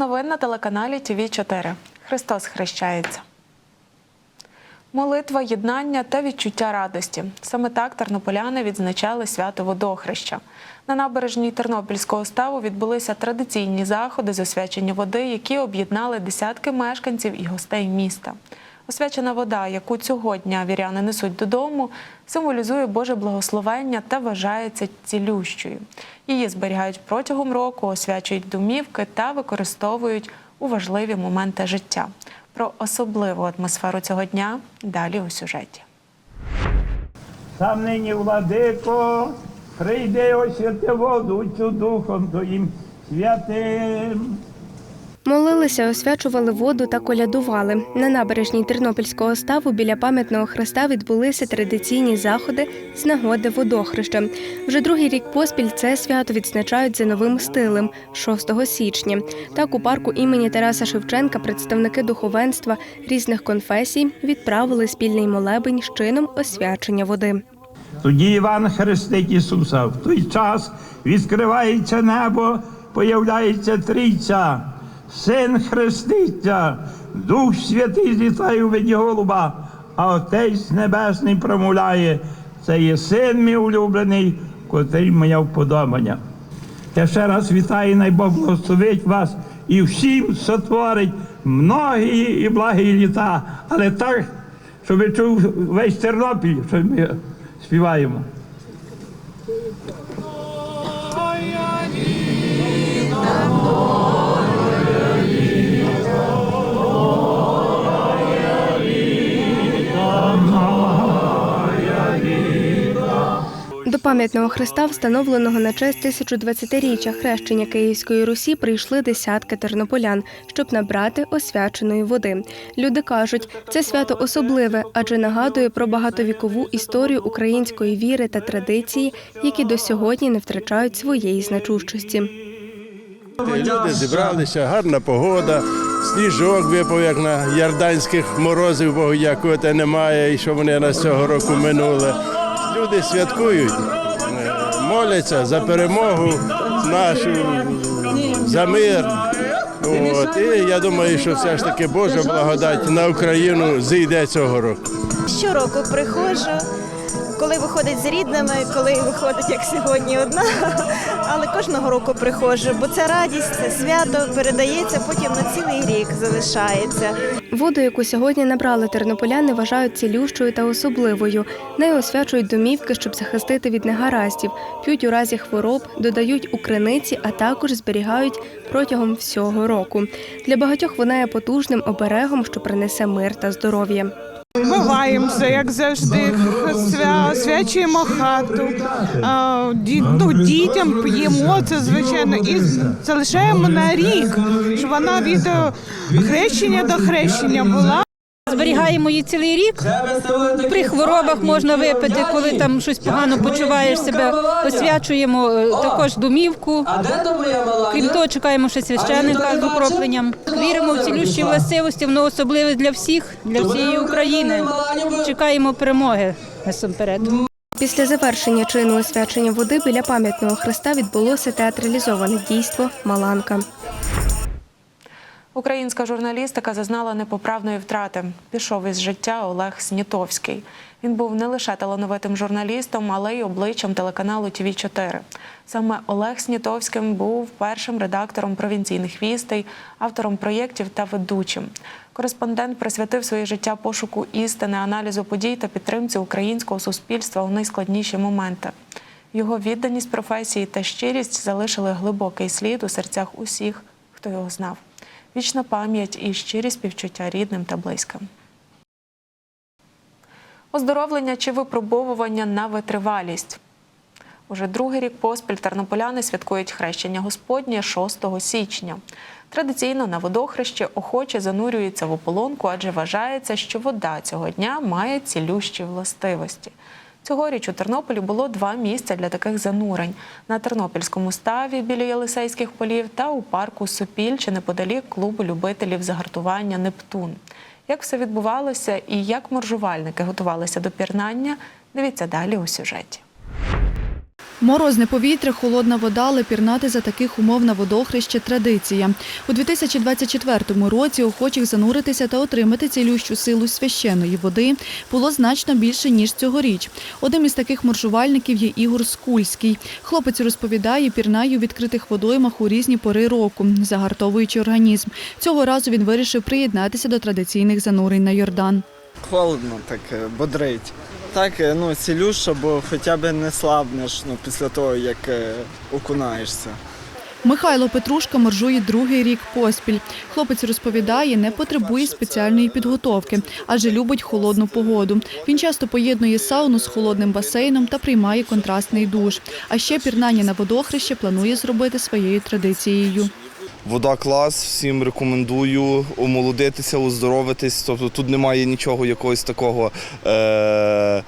Новин на телеканалі ТВ 4 Христос хрещається. Молитва, єднання та відчуття радості. Саме так тернополяни відзначали свято водохреща. На набережній Тернопільського ставу відбулися традиційні заходи з освячення води, які об'єднали десятки мешканців і гостей міста. Освячена вода, яку цього дня віряни несуть додому, символізує Боже благословення та вважається цілющою. Її зберігають протягом року, освячують домівки та використовують у важливі моменти життя. Про особливу атмосферу цього дня далі у сюжеті. Сам нині, владико, прийди освяти воду цю духом Твоїм святим. Молилися, освячували воду та колядували. На набережній Тернопільського ставу біля пам'ятного хреста відбулися традиційні заходи з нагоди водохреща. Вже другий рік поспіль це свято відзначають за новим стилем 6 січня. Так у парку імені Тараса Шевченка представники духовенства різних конфесій відправили спільний молебень з чином освячення води. Тоді Іван хрестить Ісуса. В той час відкривається небо, появляється трійця. Син хреститься, Дух Святий злітає у виді голуба, а Отець Небесний промовляє. Це є син мій улюблений, котрий моя вподобання. Я ще раз вітаю, най Бог благословить вас і всім сотворить многі і благі літа, але так, щоб чув весь Тернопіль, що ми співаємо. Пам'ятного хреста, встановленого на честь 1020-річчя хрещення Київської Русі, прийшли десятки тернополян, щоб набрати освяченої води. Люди кажуть, це свято особливе, адже нагадує про багатовікову історію української віри та традиції, які до сьогодні не втрачають своєї значущості. Люди зібралися, гарна погода, сніжок випав, як на ярданських морозів, Богу дякувати, немає, і що вони нас цього року минули. Люди святкують, моляться за перемогу нашу, за мир. От. І я думаю, що все ж таки Божа благодать на Україну зійде цього року. Щороку приходжу, коли виходить з рідними, коли виходить як сьогодні одна, але кожного року приходжу, бо це радість, це свято передається, потім на цілий рік залишається. Воду, яку сьогодні набрали тернополяни, вважають цілющою та особливою. Нею освячують домівки, щоб захистити від негараздів, п'ють у разі хвороб, додають у криниці, а також зберігають протягом всього року. Для багатьох вона є потужним оберегом, що принесе мир та здоров'я. Вмиваємося, як завжди, свя, свячуємо хату, а, ді, ну, дітям п'ємо це, звичайно, і залишаємо на рік, щоб вона від хрещення до хрещення була. Зберігаємо її цілий рік. При хворобах можна випити, коли там щось погано почуваєш себе. Освячуємо е, також домівку. Крім того, чекаємо ще священника з окропленням. Віримо в цілющі властивості, воно особливе для всіх, для всієї України. Чекаємо перемоги насамперед. Після завершення чину освячення води біля пам'ятного хреста відбулося театралізоване дійство Маланка. Українська журналістика зазнала непоправної втрати. Пішов із життя Олег Снітовський. Він був не лише талановитим журналістом, але й обличчям телеканалу ТВ 4 Саме Олег Снітовським був першим редактором провінційних вістей, автором проєктів та ведучим. Кореспондент присвятив своє життя пошуку істини, аналізу подій та підтримці українського суспільства у найскладніші моменти. Його відданість професії та щирість залишили глибокий слід у серцях усіх, хто його знав. Вічна пам'ять і щирі співчуття рідним та близьким. Оздоровлення чи випробовування на витривалість. Уже другий рік поспіль тернополяни святкують хрещення Господнє 6 січня. Традиційно на водохрещі охоче занурюються в ополонку, адже вважається, що вода цього дня має цілющі властивості. Цьогоріч у Тернополі було два місця для таких занурень на Тернопільському ставі біля Єлисейських полів та у парку Сопіль чи неподалік клубу любителів загартування Нептун. Як все відбувалося і як моржувальники готувалися до пірнання, дивіться далі у сюжеті. Морозне повітря, холодна вода, але пірнати за таких умов на водохреще – традиція. У 2024 році охочих зануритися та отримати цілющу силу священної води було значно більше, ніж цьогоріч. Одним із таких моржувальників є Ігор Скульський. Хлопець розповідає, пірнає у відкритих водоймах у різні пори року, загартовуючи організм. Цього разу він вирішив приєднатися до традиційних занурень на Йордан. Холодно, так е, бодрить. Так, е, ну, цілюша, бо хоча б не слабнеш ну, після того, як е, окунаєшся. Михайло Петрушка моржує другий рік поспіль. Хлопець розповідає, не потребує спеціальної підготовки, адже любить холодну погоду. Він часто поєднує сауну з холодним басейном та приймає контрастний душ. А ще пірнання на водохреще планує зробити своєю традицією. Вода клас, всім рекомендую омолодитися, оздоровитись. Тобто тут немає нічого якогось такого е-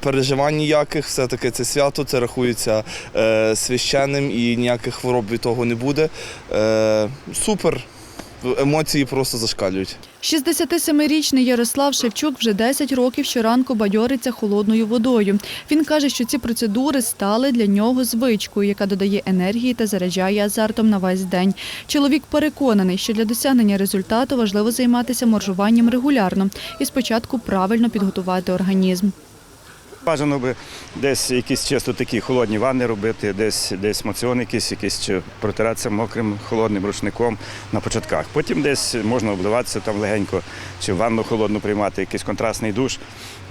переживань ніяких. Все-таки це свято, це рахується е- священним і ніяких хвороб від того не буде. Е- супер. Емоції просто зашкалюють. 67-річний Ярослав Шевчук вже 10 років щоранку бадьориться холодною водою. Він каже, що ці процедури стали для нього звичкою, яка додає енергії та заряджає азартом на весь день. Чоловік переконаний, що для досягнення результату важливо займатися моржуванням регулярно і спочатку правильно підготувати організм. Бажано би десь якісь чисто такі холодні ванни робити, десь десь моціон якийсь, якийсь чи протиратися мокрим холодним рушником на початках. Потім десь можна обливатися там легенько, чи ванну холодну приймати, якийсь контрастний душ.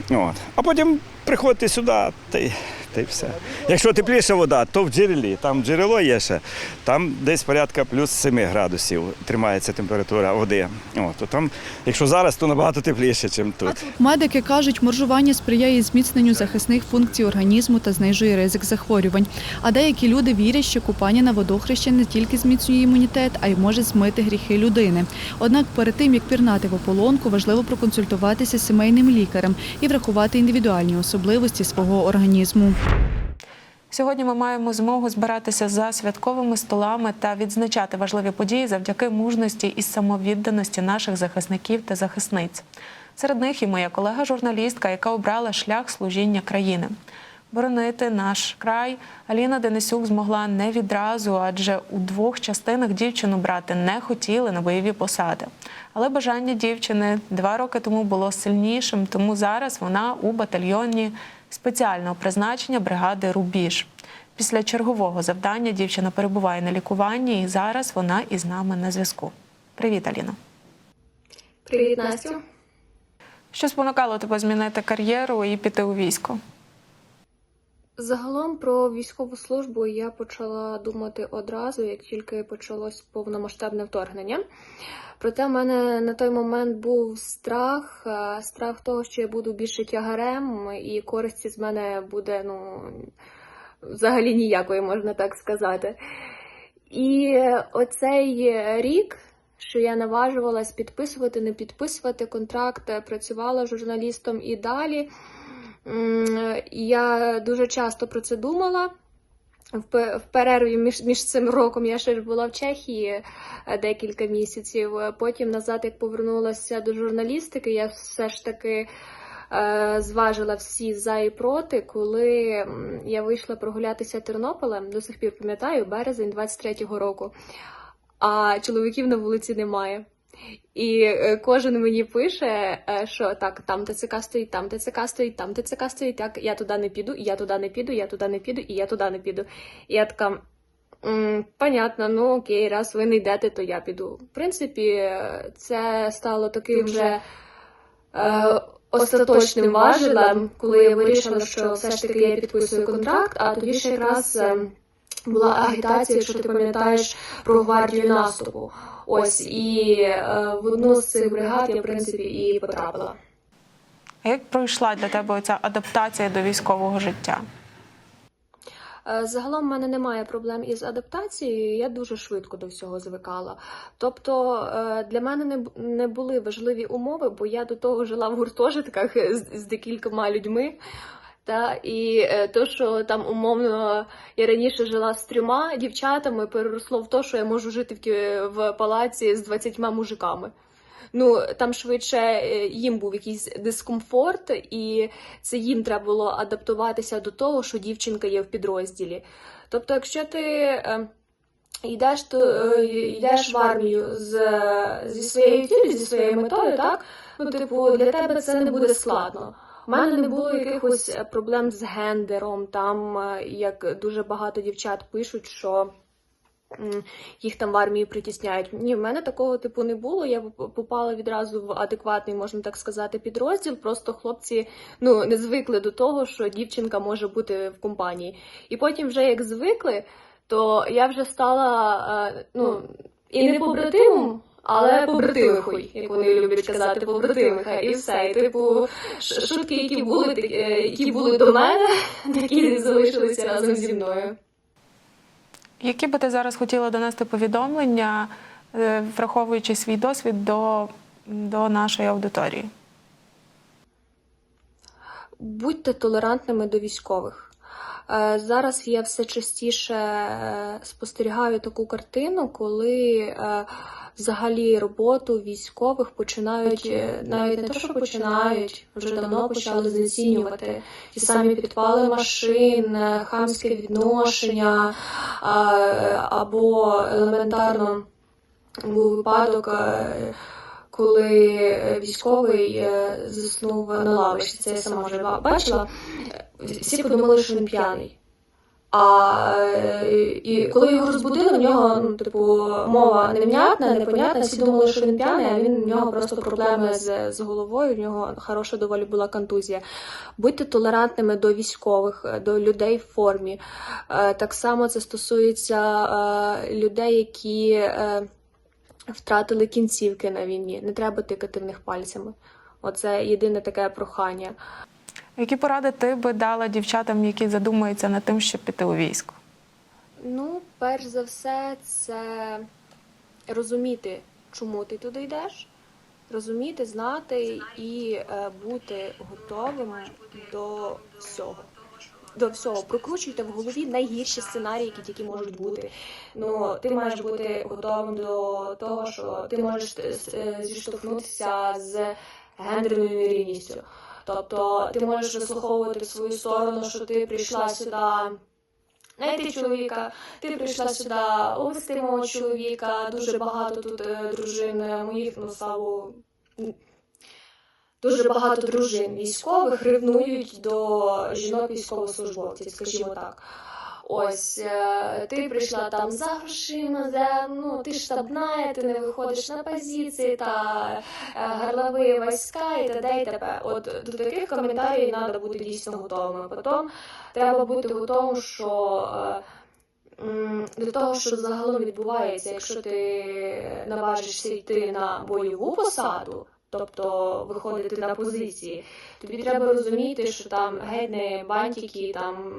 От. А потім приходити сюди та й, та й все. Якщо тепліша вода, то в джерелі. Там джерело є ще, там десь порядка плюс 7 градусів тримається температура води. От, то там, якщо зараз, то набагато тепліше, ніж тут. Медики кажуть, моржування сприяє зміцненню захисних функцій організму та знижує ризик захворювань. А деякі люди вірять, що купання на водохрещі не тільки зміцнює імунітет, а й може змити гріхи людини. Однак перед тим як пірнати в ополонку, важливо проконсультуватися з сімейним лікарем і врахувати індивідуальні особливості свого організму. Сьогодні ми маємо змогу збиратися за святковими столами та відзначати важливі події завдяки мужності і самовідданості наших захисників та захисниць. Серед них і моя колега-журналістка, яка обрала шлях служіння країни. Боронити наш край Аліна Денисюк змогла не відразу, адже у двох частинах дівчину брати не хотіли на бойові посади. Але бажання дівчини два роки тому було сильнішим, тому зараз вона у батальйоні спеціального призначення бригади Рубіж. Після чергового завдання дівчина перебуває на лікуванні, і зараз вона із нами на зв'язку. Привіт, Аліна. Привіт, Настю. Що спонукало тебе змінити кар'єру і піти у військо? Загалом про військову службу я почала думати одразу, як тільки почалось повномасштабне вторгнення. Проте в мене на той момент був страх, е, страх того, що я буду більше тягарем, і користі з мене буде ну взагалі ніякої, можна так сказати. І оцей рік, що я наважувалась підписувати, не підписувати контракт, працювала журналістом і далі. Я дуже часто про це думала. В пе- перерві між, між цим роком я ще ж була в Чехії е, декілька місяців. Е, Потім назад, як повернулася до журналістики, я все ж таки е, зважила всі за і проти, коли я вийшла прогулятися Тернополем, до сих пір пам'ятаю, березень 23-го року. А чоловіків на вулиці немає. І е, кожен мені пише, е, що так, там ТЦК стоїть, там ТЦК стоїть, там ТЦК стоїть, так, я туди не піду, і я туди не піду, я туди не піду, і я туди не піду. І я така. «М, Понятно, ну окей, раз ви не йдете, то я піду. В принципі, е, це стало таким вже е, остаточним важелем, коли я вирішила, що все ж таки я підписую контракт, а тоді ще якраз е, була агітація, якщо ти пам'ятаєш про гвардію наступу. Ось і е, в одну з цих бригад я в принципі і потрапила. А як пройшла для тебе ця адаптація до військового життя? Е, Загалом в мене немає проблем із адаптацією, я дуже швидко до всього звикала. Тобто е, для мене не, були важливі умови, бо я до того жила в гуртожитках з, з декількома людьми. Та, і е, то, що там умовно я раніше жила з трьома дівчатами, переросло в те, що я можу жити в, в палаці з 20 мужиками. ну там швидше е, їм був якийсь дискомфорт, і це їм треба було адаптуватися до того, що дівчинка є в підрозділі. Тобто, якщо ти е, йдеш, то йдеш в армію з, зі своєю цілею, зі своєю метою, так ну, типу, для тебе це не буде складно. У мене не було якихось е, проблем з гендером, там е, як дуже багато дівчат пишуть, що їх там в армії притісняють. Ні, в мене такого типу не було. Я попала відразу в адекватний, можна так сказати, підрозділ. Просто хлопці ну не звикли до того, що дівчинка може бути в компанії. І потім, вже як звикли, то я вже стала е, ну і не побратимом. Але побратимихою, як вони люблять казати, побратимиха, і все. І типу шутки, які були, такі, е, які були до мене, такі залишилися разом зі мною. Які би ти зараз хотіла донести повідомлення, е, враховуючи свій досвід до, до нашої аудиторії? Будьте толерантними до військових. Е, Зараз я все частіше спостерігаю таку картину, коли взагалі роботу військових починають е, навіть не те, що починають, вже давно почали знецінювати ті самі підпали машин, е, хамське відношення е, або елементарно був випадок. е, коли е, військовий е, заснув на лавочці, це я сама вже бачила, е, всі подумали, що він п'яний. А е, і коли його розбудили, в нього ну, типу мова невнятна, непонятна. Всі думали, що він п'яний, а він в нього просто проблеми з, з головою. В нього хороша доволі була контузія. Будьте толерантними до військових, до людей в формі. Е, Так само це стосується е, людей, які. втратили кінцівки на війні. Не треба тикати в них пальцями. Оце єдине таке прохання. Які поради ти би дала дівчатам, які задумуються над тим, щоб піти у військо? Ну, перш за все, це розуміти, чому ти туди йдеш, розуміти, знати і е, бути готовими до всього. До всього прокручуйте в голові найгірші сценарії, які тільки можуть бути. Ну, ти маєш бути готовим до того, що ти можеш е, зіштовхнутися з гендерною нерівністю. Тобто ти можеш вислуховувати свою сторону, що ти прийшла сюди Найти чоловіка, ти прийшла сюди увести мого чоловіка. Дуже багато тут е, дружин моїх, ну славу. Дуже багато дружин військових ревнують до жінок військовослужбовців, скажімо так. Ось е, ти прийшла там за грошима, за ну ти штабна, ти не виходиш на позиції та е, горлові війська і т.д. і т.п. От до таких коментарів треба бути дійсно готовими. Потім треба бути готовим, що е, до того, що загалом відбувається, якщо ти наважишся йти на бойову посаду. Тобто виходити на позиції, тобі треба розуміти, що там геть не бантики, там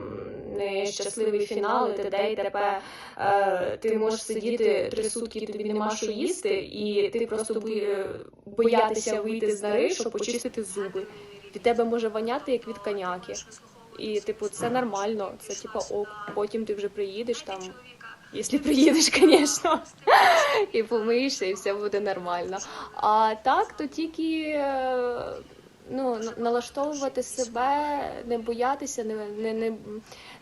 не щасливий фінал, і т.д. і т.п. Е, Ти можеш сидіти три сутки, тобі нема що їсти, і ти просто бої- боятися вийти з нори, щоб почистити зуби. Від тебе може воняти як від коняки. І, типу, це нормально, це типа ок. Потім ти вже приїдеш там. Якщо приїдеш, звісно, і помиєшся, і все буде нормально. А так, то тільки е, ну, налаштовувати себе, не боятися, не, не, не,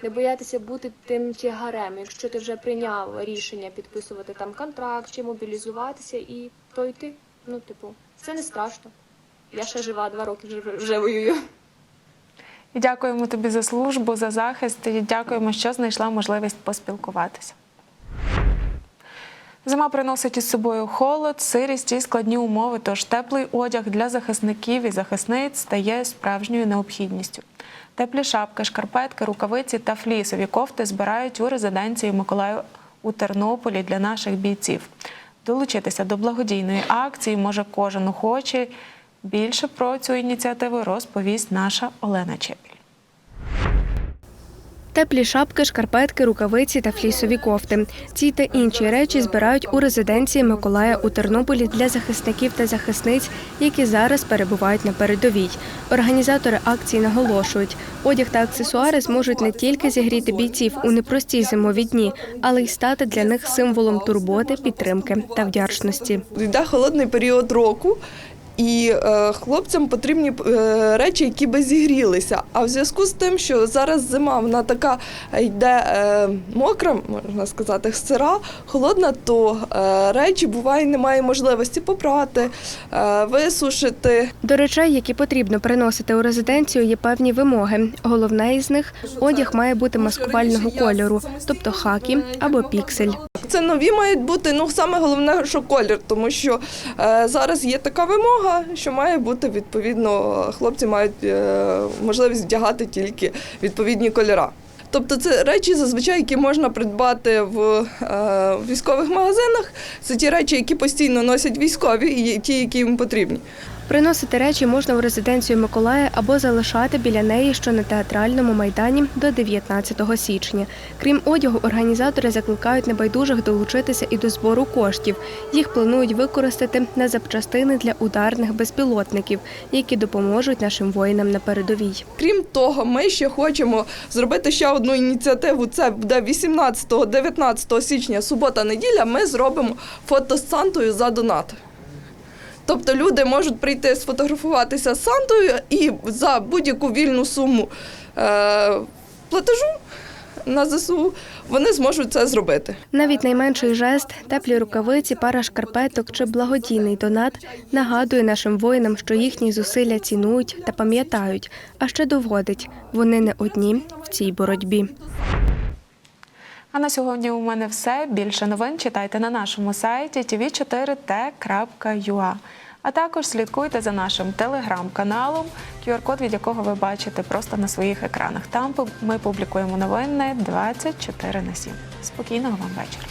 не боятися бути тим тягарем. Якщо ти вже прийняв рішення підписувати там контракт чи мобілізуватися, і то йти. Ну, типу, це не страшно. Я ще жива, два роки вже, вже воюю. Дякуємо тобі за службу, за захист. І дякуємо, що знайшла можливість поспілкуватися. Зима приносить із собою холод, сирість і складні умови, тож теплий одяг для захисників і захисниць стає справжньою необхідністю. Теплі шапки, шкарпетки, рукавиці та флісові кофти збирають у резиденції Миколаю у Тернополі для наших бійців. Долучитися до благодійної акції може кожен охочий. Більше про цю ініціативу розповість наша Олена Чепіль. Теплі шапки, шкарпетки, рукавиці та флісові кофти. Ці та інші речі збирають у резиденції Миколая у Тернополі для захисників та захисниць, які зараз перебувають на передовій. Організатори акції наголошують, одяг та аксесуари зможуть не тільки зігріти бійців у непрості зимові дні, але й стати для них символом турботи, підтримки та вдячності. Йде холодний період року. І е, хлопцям потрібні е, речі, які би зігрілися. А в зв'язку з тим, що зараз зима вона така йде е, мокра, можна сказати, сира, холодна, то е, речі буває немає можливості попрати, е, висушити. До речей, які потрібно приносити у резиденцію, є певні вимоги. Головна із них одяг має бути маскувального кольору, тобто хакі або піксель. Це нові мають бути. Ну саме головне, що колір, тому що е, зараз є така вимога, що має бути відповідно, хлопці мають е, можливість вдягати тільки відповідні кольори. Тобто це речі зазвичай, які можна придбати в е, військових магазинах. Це ті речі, які постійно носять військові, і ті, які їм потрібні. Приносити речі можна у резиденцію Миколая або залишати біля неї, що на театральному майдані до 19 січня. Крім одягу, організатори закликають небайдужих долучитися і до збору коштів. Їх планують використати на запчастини для ударних безпілотників, які допоможуть нашим воїнам на передовій. Крім того, ми ще хочемо зробити ще одну ініціативу. Це буде 18-19 січня, субота-неділя. Ми зробимо фото з Сантою за донат. Тобто люди можуть прийти сфотографуватися з Сантою і за будь-яку вільну суму е, платежу на ЗСУ вони зможуть це зробити. Навіть найменший жест, теплі рукавиці, пара шкарпеток чи благодійний донат нагадує нашим воїнам, що їхні зусилля цінують та пам'ятають, а ще доводить, вони не одні в цій боротьбі. А на сьогодні у мене все. Більше новин читайте на нашому сайті tv4t.ua. А також слідкуйте за нашим телеграм-каналом, QR-код від якого ви бачите просто на своїх екранах. Там ми публікуємо новини 24 на 7. Спокійного вам вечора.